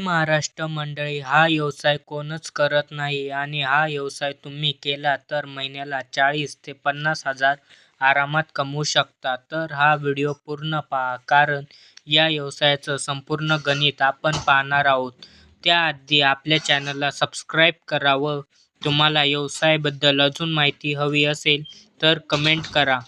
महाराष्ट्र मंडळी हा व्यवसाय कोणच करत नाही आणि हा व्यवसाय तुम्ही केला तर महिन्याला चाळीस ते पन्नास हजार आरामात कमवू शकता. तर हा व्हिडिओ पूर्ण पहा कारण या व्यवसायाचं संपूर्ण गणित आपण पाहणार आहोत. त्याआधी आपल्या चॅनलला सबस्क्राईब करा व तुम्हाला व्यवसायाबद्दल अजून माहिती हवी असेल तर कमेंट करा.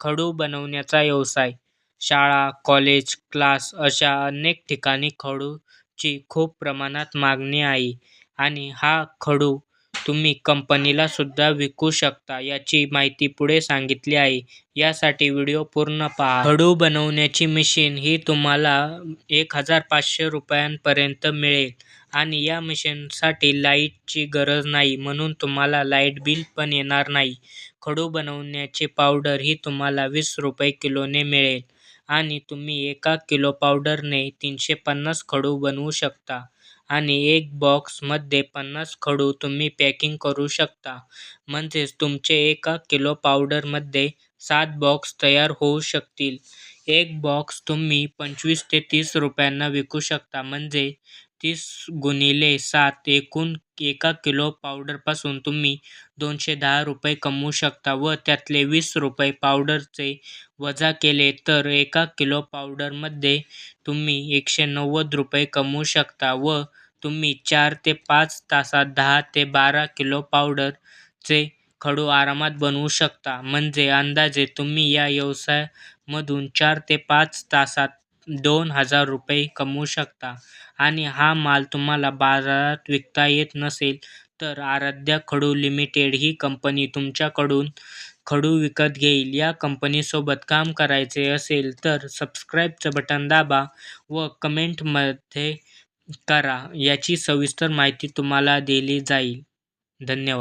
खडू बनवण्याचा व्यवसाय शाळा कॉलेज क्लास अशा अनेक ठिकाणी खडू खडूची खूप प्रमाणात मागणी आहे. आणि हा खडू तुम्ही कंपनीला सुद्धा विकू शकता याची माहिती पुढे सांगितली आहे. यासाठी व्हिडिओ पूर्ण पहा. खडू बनवण्याची मशीन ही तुम्हाला एक हजार पाचशे रुपयांपर्यंत मिळेल. आणि या मशीनसाठी लाईटची गरज नाही म्हणून तुम्हाला लाइट बिल पण येणार नाही. खडू बनवण्याची पावडर ही तुम्हाला वीस रुपये किलोने मिळेल. आणि तुम्ही एका किलो पावडरने तीनशे पन्नास खडू बनवू शकता. आणि एक बॉक्समध्ये पन्नास खडू तुम्ही पॅकिंग करू शकता. म्हणजेच तुमचे एका किलो पावडरमध्ये सात बॉक्स तयार होऊ शकतील. एक बॉक्स तुम्ही पंचवीस ते तीस रुपयांना विकू शकता. म्हणजे तीस गुणिले सात एकूण एका किलो पावडरपासून तुम्ही दोनशे दहा रुपये कमवू शकता व त्यातले वीस रुपये पावडरचे वजा केले तर एका किलो पावडरमध्ये तुम्ही एकशे नव्वद रुपये कमवू शकता व तुम्ही चार ते पाच तासात दहा ते बारा किलो पावडरचे खडू आरामात बनवू शकता. म्हणजे अंदाजे तुम्ही या व्यवसायामधून चार ते पाच तासात दोन हजार रुपये कमवू शकता. आणि हा माल तुम्हाला बाजारात विकता येत नसेल तर आराध्या खडू लिमिटेड ही कंपनी तुमच्याकडून खडू विकत घेईल. या कंपनीसोबत काम करायचे असेल तर सबस्क्राईबचं बटन दाबा व कमेंटमध्ये करा. याची सविस्तर माहिती तुम्हाला दिली जाईल. धन्यवाद.